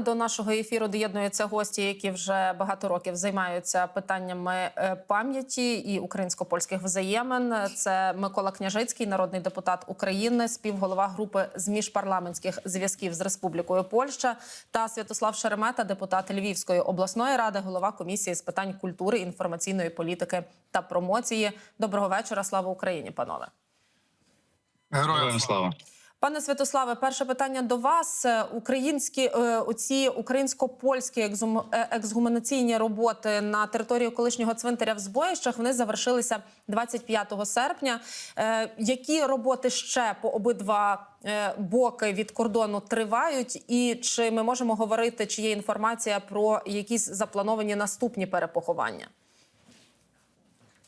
До нашого ефіру доєднуються гості, які вже багато років займаються питаннями е, пам'яті і українсько-польських взаємин. Це Микола Княжицький, народний депутат України, співголова групи з міжпарламентських зв'язків з Республікою Польща, та Святослав Шеремета, депутат Львівської обласної ради, голова комісії з питань культури, інформаційної політики та промоції. Доброго вечора. Слава Україні, панове. Героям слава. Пане Святославе, перше питання до вас. Е, Українські е, оці українсько-польські екзум- е, ексгуманаційні роботи на території колишнього цвинтаря в Збоїщах вони завершилися 25 серпня. Які роботи ще по обидва боки від кордону тривають? І чи ми можемо говорити, чи є інформація про якісь заплановані наступні перепоховання?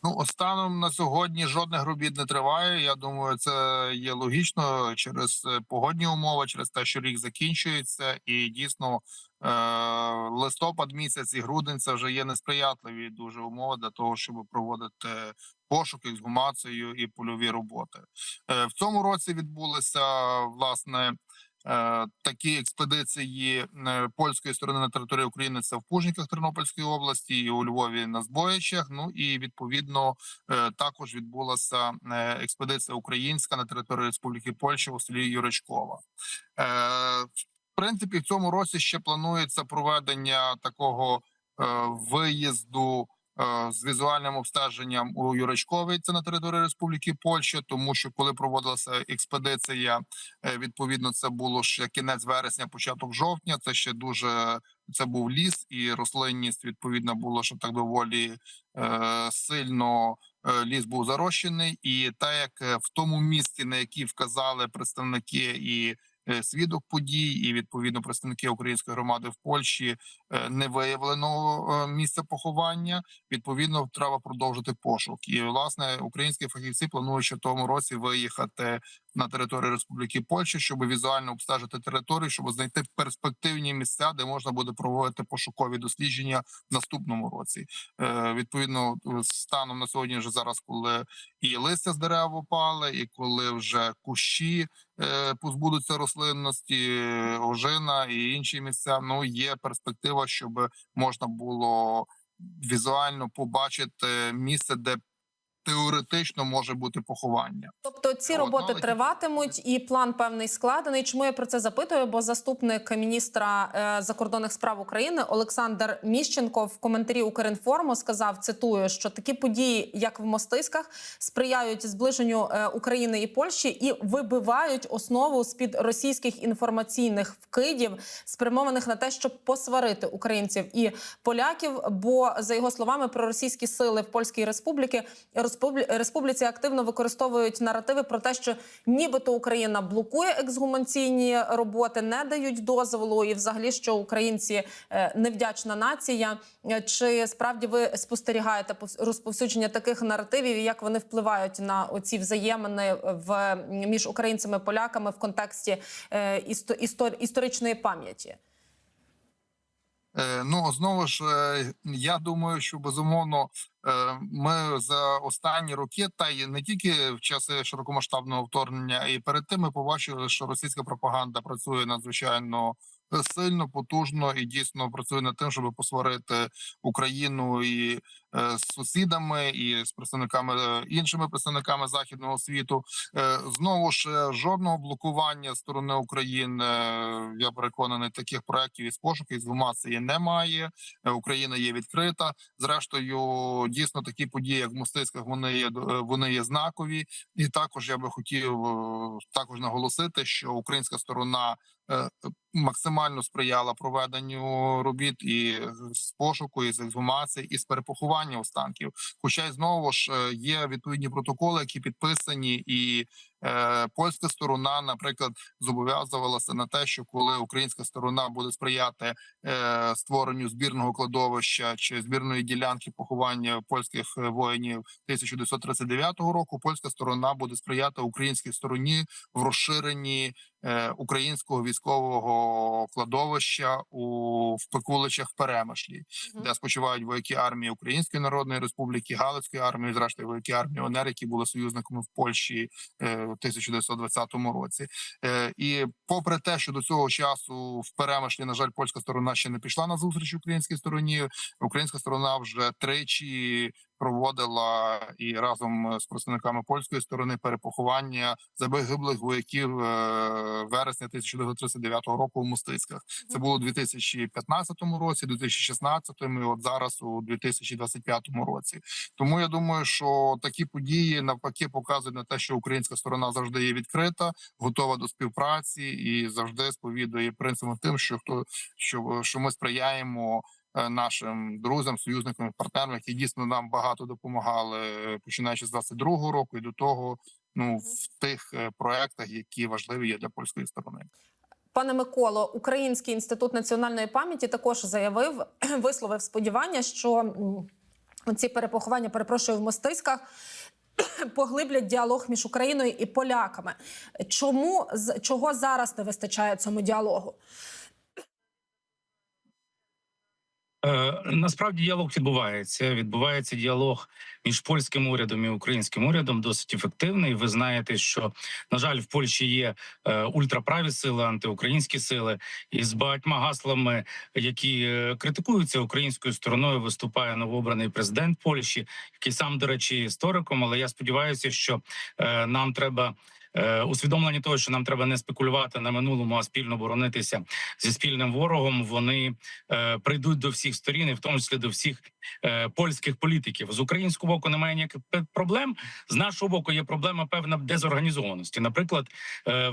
Ну, станом на сьогодні жодних робіт не триває. Я думаю, це є логічно через е, погодні умови, через те, що рік закінчується, і дійсно е- листопад місяць і грудень це вже є несприятливі дуже умови для того, щоб проводити пошук, ексгумацію і польові роботи. Е- в цьому році відбулися власне. Е, Такі експедиції е, польської сторони на території України це в Пужниках Тернопільської області і у Львові на Збоячах. Ну і відповідно е, також відбулася експедиція українська на території Республіки Польща у селі Юричкова. В принципі, в цьому році ще планується проведення такого виїзду. Е, З візуальним обстеженням у Юричкові, це на території Республіки Польща, тому що коли проводилася експедиція Е, Відповідно, це було ще кінець вересня, початок жовтня. Це ще дуже це був ліс, і рослинність відповідно було, що так доволі е, сильно е, ліс був зарощений. І так як в тому місці, на який вказали представники і свідок подій, і відповідно представники української громади в Польщі е, не виявлено е, місця поховання. Відповідно, треба продовжити пошук. І власне українські фахівці планують ще в тому році виїхати на територію Республіки Польща, щоб візуально обстежити територію, щоб знайти перспективні місця, де можна буде проводити пошукові дослідження в наступному році. Е, відповідно, станом на сьогодні, вже зараз, коли і листя з дерев опали, і коли вже кущі е, позбудуться рослинності, е, ожина і інші місця. Ну є перспектива, щоб можна було візуально побачити місце, де теоретично може бути поховання. Тобто ці От, роботи але- триватимуть, і план певний складений. Чому я про це запитую? Бо заступник міністра е, закордонних справ України Олександр Міщенко в коментарі Укрінформу сказав: цитую, що такі події, як в Мостиськах, сприяють зближенню е, України і Польщі і вибивають основу з під російських інформаційних вкидів, спрямованих на те, щоб посварити українців і поляків. Бо за його словами, проросійські сили в Польській Республіки Республі- республіці активно використовують наративи про те, що нібито Україна блокує ексгумаційні роботи, не дають дозволу, і взагалі що українці е, невдячна нація. Е, Чи справді ви спостерігаєте пов- розповсюдження таких наративів, і як вони впливають на оці взаємини в між українцями і поляками в контексті е, історичної пам'яті? Е, Ну знову ж е, я думаю, що безумовно е, ми за останні роки, та й не тільки в часи широкомасштабного вторгнення, і перед тим ми побачили, що російська пропаганда працює надзвичайно сильно, потужно і дійсно працює над тим, щоб посварити Україну і з сусідами, і з представниками е, іншими представниками західного світу. Е, Знову ж е, жодного блокування сторони України. е, Я переконаний, таких проектів із пошуку із гумації немає. Е, Україна є відкрита. Зрештою, дійсно такі події, як в Мостицьках, вони є е, вони є знакові. І також я би хотів е, також наголосити, що українська сторона е, максимально сприяла проведенню робіт і з пошуку, і з ексгумації, і з перепоховання останків. Хоча знову ж е, є відповідні протоколи, які підписані, і польська сторона, наприклад, зобов'язувалася на те, що коли українська сторона буде сприяти е, створенню збірного кладовища чи збірної ділянки поховання польських е, воїнів 1939 року, польська сторона буде сприяти українській стороні в розширенні е, українського військового кладовища у в Пекуличах в Перемишлі, Мгм. де спочивають вояки армії Української Народної Республіки, Галицької армії, зрештою вояки армії ОНР, які були союзниками в Польщі е, 1920 році. Е, І попри те, що до цього часу в перемишлі, на жаль, польська сторона ще не пішла на зустріч українській стороні. Українська сторона вже тричі проводила і разом з представниками польської сторони перепоховання загиблих вояків е, вересня 1939 року у Мостицьках. Це було у 2015 році, 2016 і от зараз у 2025 році. Тому я думаю, що такі події навпаки показують на те, що українська сторона завжди є відкрита, готова до співпраці і завжди сповідує принципом тим, що хто що, що ми сприяємо е, нашим друзям, союзникам, партнерам, які дійсно нам багато допомагали, е, починаючи з 22-го року і до того. Ну в тих е, проектах, які важливі є для польської сторони. Пане Миколо, Український інститут національної пам'яті також заявив, висловив сподівання, що ці перепоховання, перепрошую, в мостиськах поглиблять діалог між Україною і поляками. Чому чого зараз не вистачає цьому діалогу? Е, Насправді діалог відбувається. Відбувається діалог між польським урядом і українським урядом досить ефективний. Ви знаєте, що на жаль, в Польщі є е, ультраправі сили, антиукраїнські сили, і з багатьма гаслами, які е, критикуються українською стороною, виступає новообраний президент Польщі, який сам, до речі, істориком. Але я сподіваюся, що е, нам треба. Е, Усвідомлення того, що нам треба не спекулювати на минулому, а спільно боронитися зі спільним ворогом. Вони е, прийдуть до всіх сторін, і в тому числі до всіх е, польських політиків. З українського боку немає ніяких проблем. З нашого боку є проблема певна дезорганізованості. Наприклад,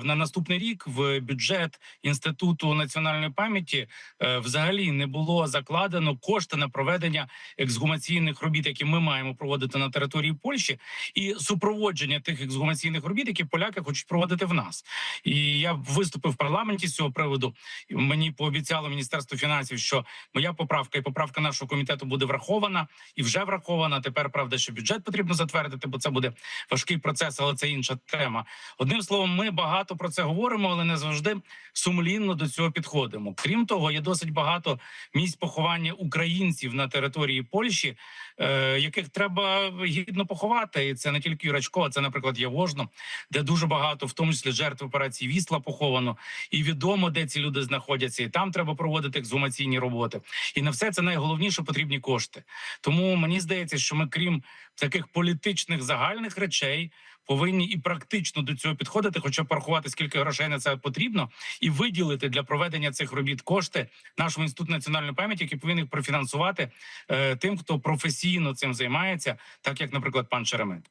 на наступний рік в бюджет інституту національної пам'яті взагалі не було закладено кошти на проведення ексгумаційних робіт, які ми маємо проводити на території Польщі, і супроводження тих ексгумаційних робіт, які поляки хочуть проводити в нас. І я виступив в парламенті з цього приводу. Мені пообіцяло міністерство фінансів, що моя поправка і поправка нашого комітету буде врахована і вже врахована. Тепер правда, що бюджет потрібно затвердити, бо це буде важкий процес, але це інша тема. Одним словом, ми багато про це говоримо, але не завжди сумлінно до цього підходимо. Крім того, є досить багато місць поховання українців на території Польщі, е, яких треба гідно поховати. І це не тільки Юрачкова, це, наприклад, Явожно, де дуже багато, в тому числі жертв операції Вісла поховано, і відомо, де ці люди знаходяться, і там треба проводити ексгумаційні роботи. І на все це найголовніше потрібні кошти. Тому мені здається, що ми, крім таких політичних загальних речей, повинні і практично до цього підходити, хоча порахувати, скільки грошей на це потрібно, і виділити для проведення цих робіт кошти нашому інституту національної пам'яті, який повинен їх профінансувати е, тим, хто професійно цим займається, так як, наприклад, пан Шеремет.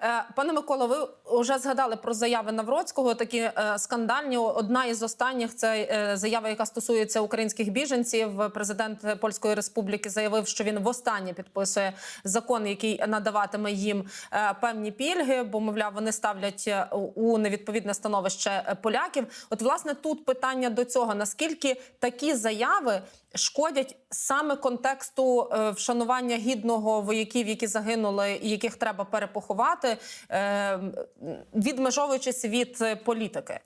Е, Пане Миколо, ви вже згадали про заяви Навроцького, такі е, скандальні. Одна із останніх це е, заява, яка стосується українських біженців. Президент Польської Республіки заявив, що він востаннє підписує закон, який надаватиме їм певні пільги, бо мовляв, вони ставлять е, у невідповідне становище е, поляків. От, власне, тут питання до цього: наскільки такі заяви шкодять саме контексту е, вшанування гідного вояків, які загинули і яких треба перепоховати, відмежовуючись від політики.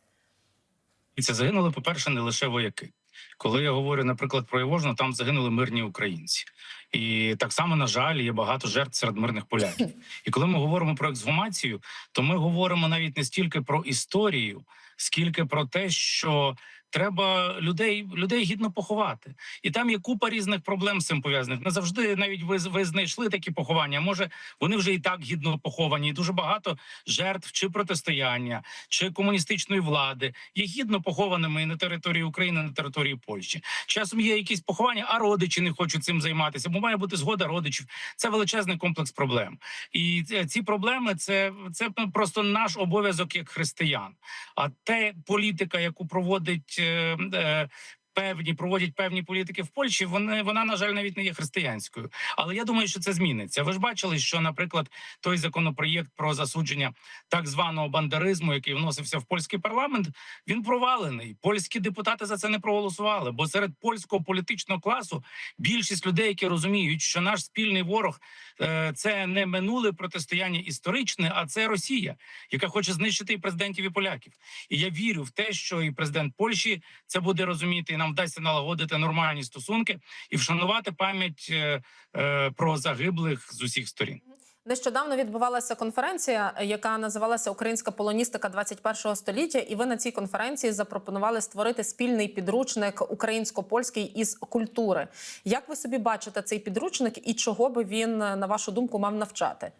І це загинули, по-перше, не лише вояки. Коли я говорю, наприклад, про Івожну, там загинули мирні українці. І так само, на жаль, є багато жертв серед мирних поляків. І коли ми говоримо про ексгумацію, то ми говоримо навіть не стільки про історію, скільки про те, що треба людей, людей гідно поховати. І там є купа різних проблем з цим пов'язаних. Не завжди навіть ви, ви знайшли такі поховання. Може, вони вже і так гідно поховані. І дуже багато жертв чи протистояння, чи комуністичної влади є гідно похованими і на території України, і на території Польщі. Часом є якісь поховання, а родичі не хочуть цим займатися, бо має бути згода родичів. Це величезний комплекс проблем. І ці- проблеми це, це просто наш обов'язок як християн. А те політика, яку проводить. Um, the. Певні проводять певні політики в Польщі. Вони вона на жаль навіть не є християнською. Але я думаю, що це зміниться. Ви ж бачили, що, наприклад, той законопроєкт про засудження так званого бандеризму, який вносився в польський парламент, він провалений. Польські депутати за це не проголосували. Бо серед польського політичного класу більшість людей, які розуміють, що наш спільний ворог е, це не минуле протистояння історичне, а це Росія, яка хоче знищити і президентів і поляків. І я вірю в те, що і президент Польщі це буде розуміти, і нам вдасться налагодити нормальні стосунки і вшанувати пам'ять е, е, про загиблих з усіх сторін. Нещодавно відбувалася конференція, яка називалася Українська полоністика 21 століття. І ви на цій конференції запропонували створити спільний підручник українсько-польський із культури. Як ви собі бачите цей підручник і чого би він, на вашу думку, мав навчати?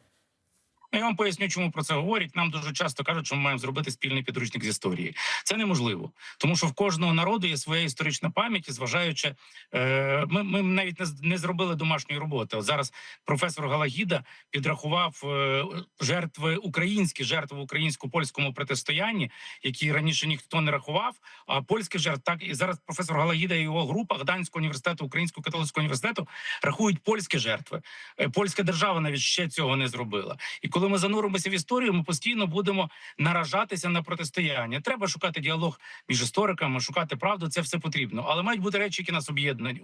Ну, Я вам поясню, чому про це говорять. Нам дуже часто кажуть, що ми маємо зробити спільний підручник з історії. Це неможливо, тому що в кожного народу є своя історична пам'ять, і зважаючи, е, ми, ми навіть не, не зробили домашньої роботи. От зараз професор Галагіда підрахував е, жертви українські жертви в українсько-польському протистоянні, які раніше ніхто не рахував. А польських жертв так і зараз професор Галагіда і його група Гданського університету, Українського католицького університету рахують польські жертви. Е, Польська держава навіть ще цього не зробила. І коли ми зануримося в історію, ми постійно будемо наражатися на протистояння. Треба шукати діалог між істориками, шукати правду. Це все потрібно. Але мають бути речі, які нас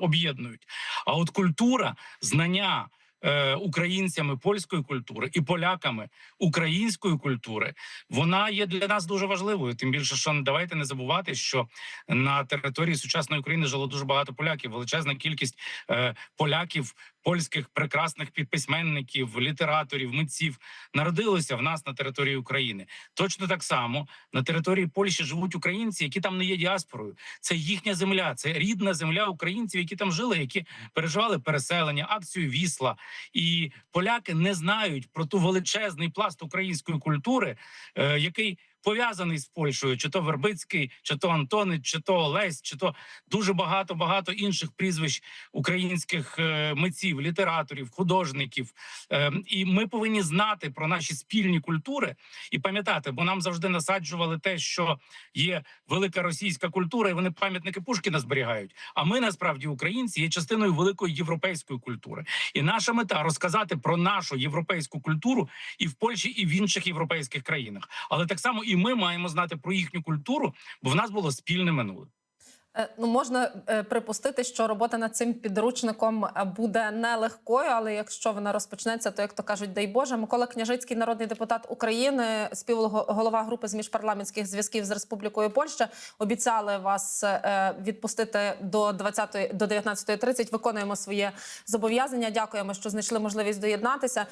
об'єднують. А от культура, знання. е, Українцями польської культури і поляками української культури вона є для нас дуже важливою. Тим більше, що давайте не забувати, що на території сучасної України жило дуже багато поляків. Величезна кількість е, поляків, польських прекрасних підписьменників, літераторів, митців народилося в нас на території України. Точно так само на території Польщі живуть українці, які там не є діаспорою. Це їхня земля, це рідна земля українців, які там жили, які переживали переселення, акцію Вісла. І поляки не знають про ту величезний пласт української культури, е, який пов'язаний з Польщею, чи то Вербицький, чи то Антонич, чи то Олесь, чи то дуже багато багато інших прізвищ українських е, митців, літераторів, художників. Е, і ми повинні знати про наші спільні культури і пам'ятати, бо нам завжди насаджували те, що є велика російська культура, і вони пам'ятники Пушкіна зберігають. А ми насправді українці є частиною великої європейської культури. І наша мета розказати про нашу європейську культуру і в Польщі, і в інших європейських країнах. Але так само і ми маємо знати про їхню культуру, бо в нас було спільне минуле. Е, Ну, можна е, припустити, що робота над цим підручником е, буде нелегкою, але якщо вона розпочнеться, то як то кажуть, дай Боже, Микола Княжицький, народний депутат України, співголова групи з міжпарламентських зв'язків з Республікою Польща, обіцяли вас відпустити до 20 до 19.30. Виконуємо своє зобов'язання. Дякуємо, що знайшли можливість доєднатися.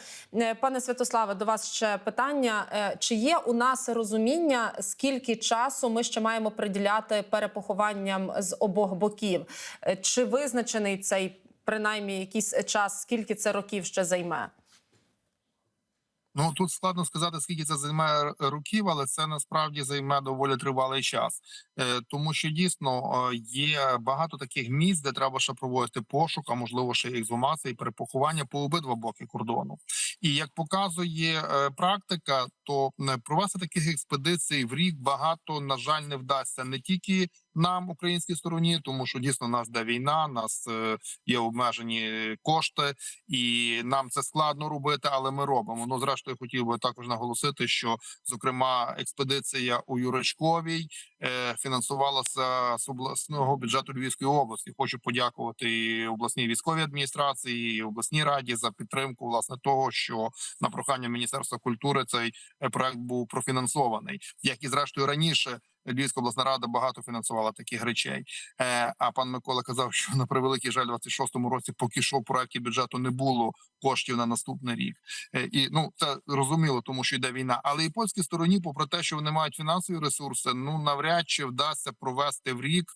Пане Святославе, до вас ще питання: чи є у нас розуміння, скільки часу ми ще маємо приділяти перепохованням з обох боків? Е, Чи визначений цей принаймні якийсь час, скільки це років ще займе? Ну тут складно сказати, скільки це займе років, але це насправді займе доволі тривалий час, е, тому що дійсно е, є багато таких місць, де треба ще проводити пошук, а можливо ще ексгумації, перепоховання по обидва боки кордону. І як показує практика, то провести таких експедицій в рік багато на жаль не вдасться не тільки нам, українській стороні, тому що дійсно нас де війна, нас е, є обмежені кошти, і нам це складно робити, але ми робимо. Ну зрештою, хотів би також наголосити, що зокрема експедиція у Юричковій е, фінансувалася з обласного бюджету Львівської області. Хочу подякувати і обласній військовій адміністрації, і обласній раді за підтримку власне того, що на прохання Міністерства культури цей е, проект був профінансований, як і зрештою раніше. Львівська обласна рада багато фінансувала таких речей. Е, а пан Микола казав, що на превеликий жаль, у 26-му році, поки що в проекті бюджету не було коштів на наступний рік. Е, і ну це розуміло, тому що йде війна. Але і польській стороні, попри те, що вони мають фінансові ресурси, ну навряд чи вдасться провести в рік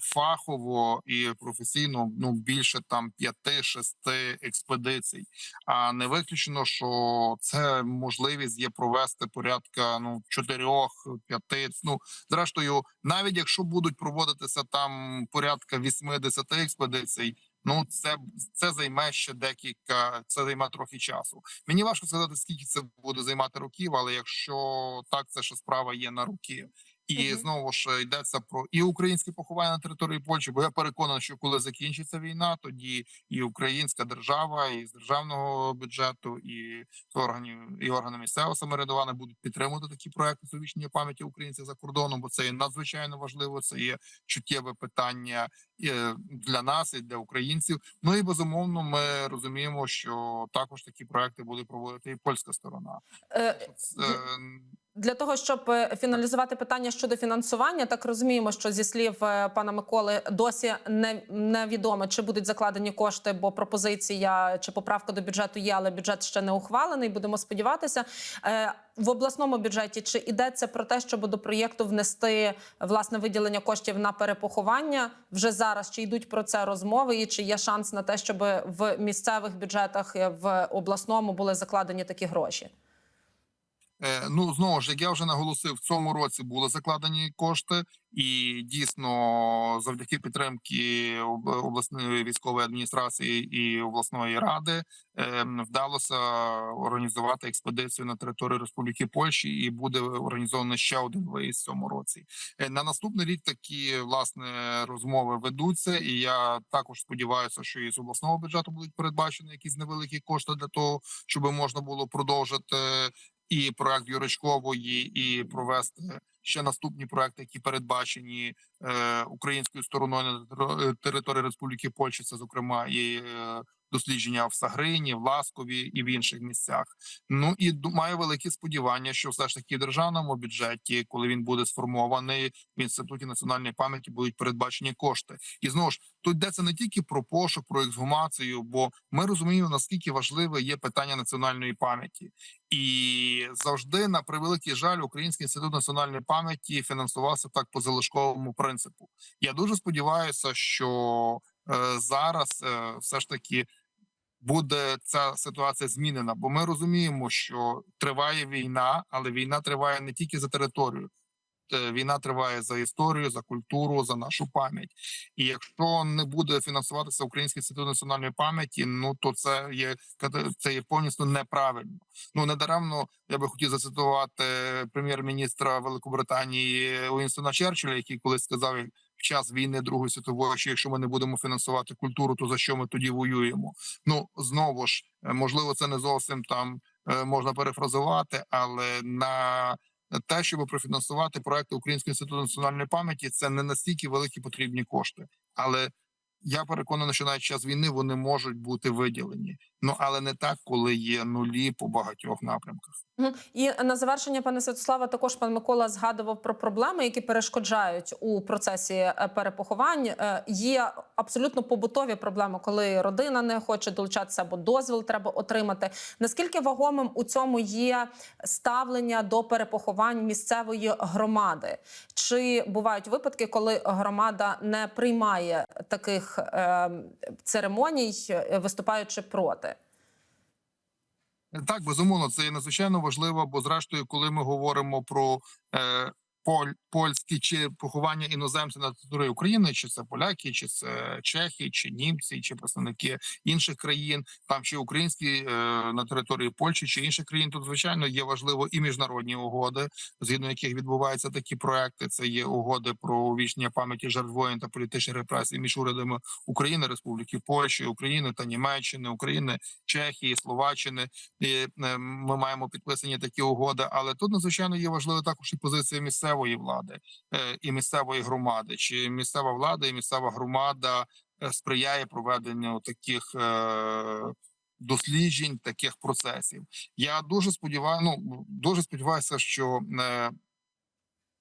фахово і професійно ну більше там п'яти-шести експедицій. А не виключено, що це можливість є провести порядка ну чотирьох, п'яти. Ну зрештою, навіть якщо будуть проводитися там порядка 80 експедицій. Ну, це це займе ще декілька. Це займе трохи часу. Мені важко сказати, скільки це буде займати років, але якщо так, це ще справа є на руки. І Мгм. знову ж йдеться про і українські поховання на території Польщі. Бо я переконаний, що коли закінчиться війна, тоді і українська держава, і з державного бюджету, і з органів і органи місцевого самоврядування будуть підтримувати такі проекти совічення пам'яті українців за кордоном, бо це є надзвичайно важливо. Це є чуттєве питання е, для нас і для українців. Ну і безумовно, ми розуміємо, що також такі проекти буде проводити і польська сторона. Е, Це, Для того щоб е, фіналізувати питання щодо фінансування, так розуміємо, що зі слів е, пана Миколи досі не невідомо, чи будуть закладені кошти, бо пропозиція чи поправка до бюджету є, але бюджет ще не ухвалений. Будемо сподіватися. Е, В обласному бюджеті чи йдеться про те, щоб до проєкту внести власне виділення коштів на перепоховання вже зараз? Чи йдуть про це розмови, і чи є шанс на те, щоб в місцевих бюджетах в обласному були закладені такі гроші? Е, Ну знову ж як я вже наголосив, в цьому році були закладені кошти, і дійсно, завдяки підтримки обласної військової адміністрації і обласної ради е, вдалося організувати експедицію на територію Республіки Польщі, і буде організовано ще один виїзд в цьому році. Е, На наступний рік такі власне розмови ведуться, і я також сподіваюся, що і з обласного бюджету будуть передбачені якісь невеликі кошти для того, щоб можна було продовжити і проект Юрочкової, і провести ще наступні проекти, які передбачені е, українською стороною на території Республіки Польщі. Це зокрема і е, дослідження в Сагрині, в Ласкові і в інших місцях. Ну і маю великі сподівання, що все ж таки в державному бюджеті, коли він буде сформований в інституті національної пам'яті, будуть передбачені кошти. І знову ж тут йдеться не тільки про пошук, про ексгумацію, бо ми розуміємо наскільки важливе є питання національної пам'яті. І завжди, на превеликий жаль, Український інститут національної пам'яті фінансувався так по залишковому принципу. Я дуже сподіваюся, що е, зараз е, все ж таки буде ця ситуація змінена, бо ми розуміємо, що триває війна, але війна триває не тільки за територію. Е, Війна триває за історію, за культуру, за нашу пам'ять. І якщо не буде фінансуватися Український інститут національної пам'яті, ну то це є це є повністю неправильно. Ну недаремно я би хотів зацитувати прем'єр-міністра Великобританії Уінстона Черчилля, який колись сказав час війни Другої світової, що якщо ми не будемо фінансувати культуру, то за що ми тоді воюємо? Ну знову ж е, можливо, це не зовсім там е, можна перефразувати, але на те, щоб профінансувати проекти Українського інституту національної пам'яті, це не настільки великі потрібні кошти. Але я переконаний, що навіть час війни вони можуть бути виділені. Ну але не так, коли є нулі по багатьох напрямках. І на завершення, пане Святославе, також пан Микола згадував про проблеми, які перешкоджають у процесі е, перепоховань. Е, Є абсолютно побутові проблеми, коли родина не хоче долучатися, або дозвіл треба отримати. Наскільки вагомим у цьому є ставлення до перепоховань місцевої громади? Чи бувають випадки, коли громада не приймає таких е, церемоній, е, виступаючи проти? Так, безумовно, це є надзвичайно важливо, бо зрештою, коли ми говоримо про е, поль, польські чи поховання іноземців на території України, чи це поляки, чи це чехи, чи німці, чи представники інших країн, там чи українські е, на території Польщі чи інших країн, то звичайно є важливо і міжнародні угоди, згідно яких відбуваються такі проекти. Це є угоди про увічнення пам'яті жертв воїн та політичних репресій між урядами України, Республіки Польщі, України та Німеччини, України, Чехії, Словаччини. І е, ми маємо підписані такі угоди. Але тут надзвичайно є важливо також і позиція місцевої влади е, і місцевої громади. Чи місцева влада і місцева громада е, сприяє проведенню таких е, досліджень, таких процесів? Я дуже сподіваюся, ну дуже сподіваюся, що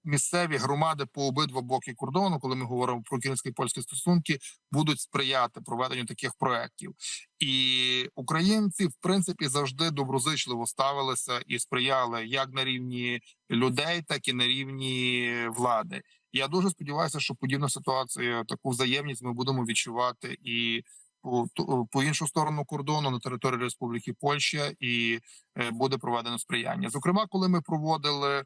місцеві громади по обидва боки кордону, коли ми говоримо про українсько польські стосунки, будуть сприяти проведенню таких проєктів. І українці, в принципі, завжди доброзичливо ставилися і сприяли як на рівні людей, так і на рівні влади. Я дуже сподіваюся, що подібна ситуація, таку взаємність ми будемо відчувати і по, по іншу сторону кордону на території Республіки Польща, і е, буде проведено сприяння. Зокрема, коли ми проводили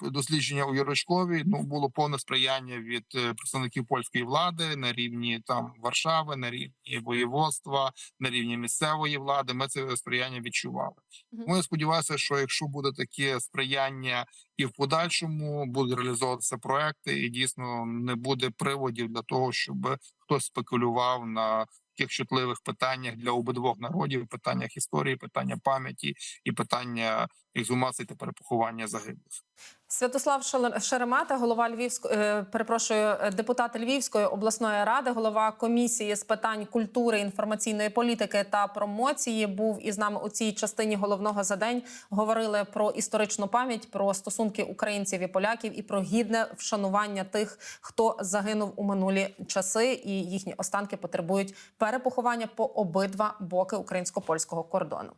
дослідження у Ярочкові, ну було повне сприяння від е, представників польської влади на рівні там Варшави, на рівні воєводства, на рівні місцевої влади. Ми це сприяння відчували. Тому я сподіваюся, що якщо буде таке сприяння і в подальшому будуть реалізовуватися проекти, і дійсно не буде приводів для того, щоб хтось спекулював на таких чутливих питаннях для обидвох народів: питаннях історії, питання пам'яті і питання ексгумації та перепоховання загиблих. Святослав Шеремета, голова Львівської, е, перепрошую, депутат Львівської обласної ради, голова комісії з питань культури, інформаційної політики та промоції, був із нами у цій частині головного за день. Говорили про історичну пам'ять, про стосунки українців і поляків і про гідне вшанування тих, хто загинув у минулі часи, і їхні останки потребують перепоховання по обидва боки українсько-польського кордону.